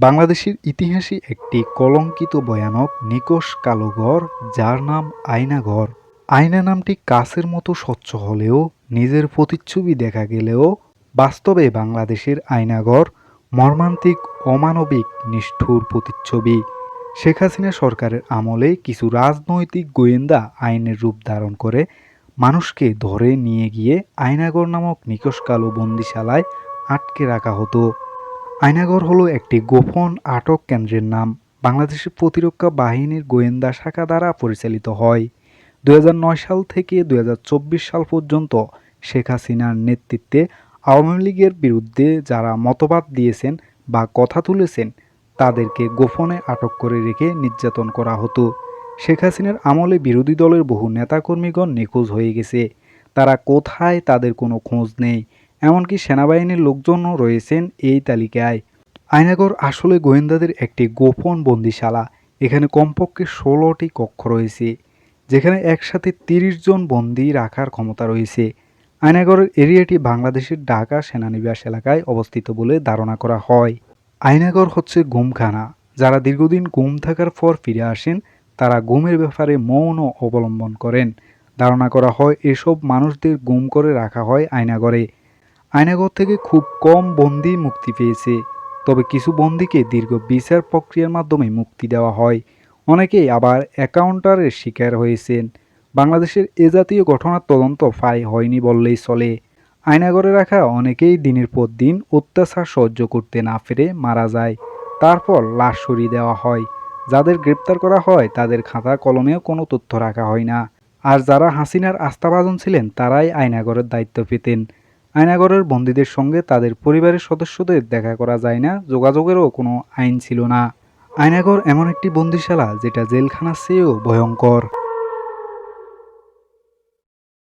বাংলাদেশের ইতিহাসে একটি কলঙ্কিত ভয়ানক নিকষ কালো ঘর, যার নাম আয়নাঘর আয়না নামটি কাছের মতো স্বচ্ছ হলেও নিজের প্রতিচ্ছবি দেখা গেলেও বাস্তবে বাংলাদেশের আয়নাঘর মর্মান্তিক, অমানবিক, নিষ্ঠুর প্রতিচ্ছবি। শেখ হাসিনা সরকারের আমলে কিছু রাজনৈতিক গোয়েন্দা আইনের রূপ ধারণ করে মানুষকে ধরে নিয়ে গিয়ে আয়নাগর নামক নিকষ কালো বন্দিশালায় আটকে রাখা হতো। আয়নাঘর হলো একটি গোপন আটক কেন্দ্রের নাম। বাংলাদেশের প্রতিরক্ষা বাহিনীর গোয়েন্দা শাখা দ্বারা পরিচালিত হয়। দুই হাজার নয় সাল থেকে দুই হাজার চব্বিশ সাল পর্যন্ত শেখ হাসিনার নেতৃত্বে আওয়ামী লীগের বিরুদ্ধে যারা মতবাদ দিয়েছেন বা কথা তুলেছেন, তাদেরকে গোপনে আটক করে রেখে নির্যাতন করা হতো। শেখ হাসিনার আমলে বিরোধী দলের বহু নেতাকর্মীগণ নিখোঁজ হয়ে গেছে। তারা কোথায় তাদের কোনো খোঁজ নেই। এমনকি সেনাবাহিনীর লোকজনও রয়েছেন এই তালিকায়। আয়নাগর আসলে গোয়েন্দাদের একটি গোপন বন্দিশালা। এখানে কমপক্ষে ষোলোটি কক্ষ রয়েছে, যেখানে একসাথে তিরিশ জন বন্দি রাখার ক্ষমতা রয়েছে। আয়নাগরের এরিয়াটি বাংলাদেশের ঢাকা সেনানিবাস এলাকায় অবস্থিত বলে ধারণা করা হয়। আয়নাগর হচ্ছে গুমখানা। যারা দীর্ঘদিন গুম থাকার পর ফিরে আসেন, তারা গুমের ব্যাপারে মৌন অবলম্বন করেন। ধারণা করা হয়, এসব মানুষদের গুম করে রাখা হয় আয়নাগরে আয়নাগর থেকে খুব কম বন্দি মুক্তি পেয়েছে। তবে কিছু বন্দিকে দীর্ঘ বিচার প্রক্রিয়ার মাধ্যমে মুক্তি দেওয়া হয়। অনেকেই আবার অ্যাকাউন্টারের শিকার হয়েছেন। বাংলাদেশের এ জাতীয় ঘটনার তদন্ত ফাই হয়নি বললেই চলে। আয়নাগরে রাখা অনেকেই দিনের পর দিন অত্যাচার সহ্য করতে না পেরে মারা যায়। তারপর লাশ সরিয়ে দেওয়া হয়। যাদের গ্রেপ্তার করা হয়, তাদের খাতা কলমেও কোনো তথ্য রাখা হয় না। আর যারা হাসিনার আস্থাভাজন ছিলেন, তারাই আয়নাগরের দায়িত্ব পেতেন। আয়নাগরের বন্দীদের সঙ্গে তাদের পরিবারের সদস্যদের দেখা করা যায় না, যোগাযোগেরও কোনো আইন ছিল না। আয়নাগর এমন একটি বন্দিশালা, যেটা জেলখানার চেয়েও ভয়ঙ্কর।